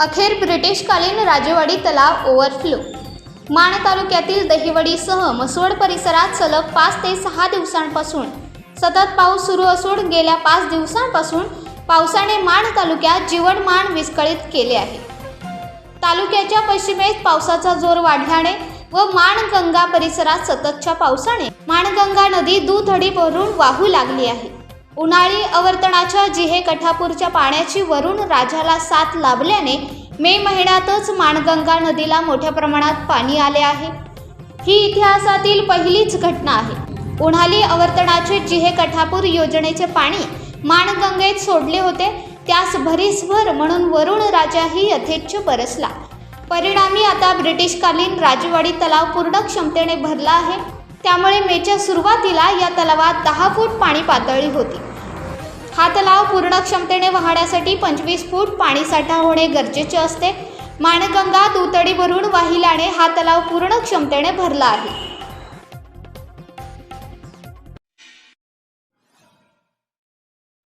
अखेर ब्रिटिशकालीन राजेवाडी तलाव ओव्हरफ्लो माण तालुक्यातील दहिवडीसह मसवड परिसरात सलग पाच ते सहा दिवसांपासून सतत पाऊस सुरू असून गेल्या पाच दिवसांपासून पावसाने माण तालुक्यात जीवनमान विस्कळीत केले आहे. तालुक्याच्या पश्चिमेस पावसाचा जोर वाढल्याने व माणगंगा परिसरात सततच्या पावसाने माणगंगा नदी दुथडी भरून वाहू लागली आहे. उन्हाळी अवर्तनाच्या जिहे कठापूरच्या पाण्याची वरून राजाला साथ लाभल्याने मे महिन्यातच माणगंगा नदीला मोठ्या प्रमाणात पाणी आले आहे. ही इतिहासातील पहिलीच घटना आहे. उन्हाळी अवर्तनाचे जिहे कठापूर योजनेचे पाणी माणगंगेत सोडले होते. त्यास भरीसभर म्हणून वरुण राजाही यथेच्छ बरसला. परिणामी आता ब्रिटिशकालीन राजवाडी तलाव पूर्ण क्षमतेने भरला आहे. त्यामुळे मेच्या सुरुवातीला या तलावात दहा फूट पाणी पातळी होती. हा तलाव पूर्ण क्षमतेने वाहण्यासाठी पंचवीस फूट पाणीसाठा होणे गरजेचे असते. माणगंगा दुतडी भरून वाहिल्याने हा तलाव पूर्ण क्षमतेने भरला आहे.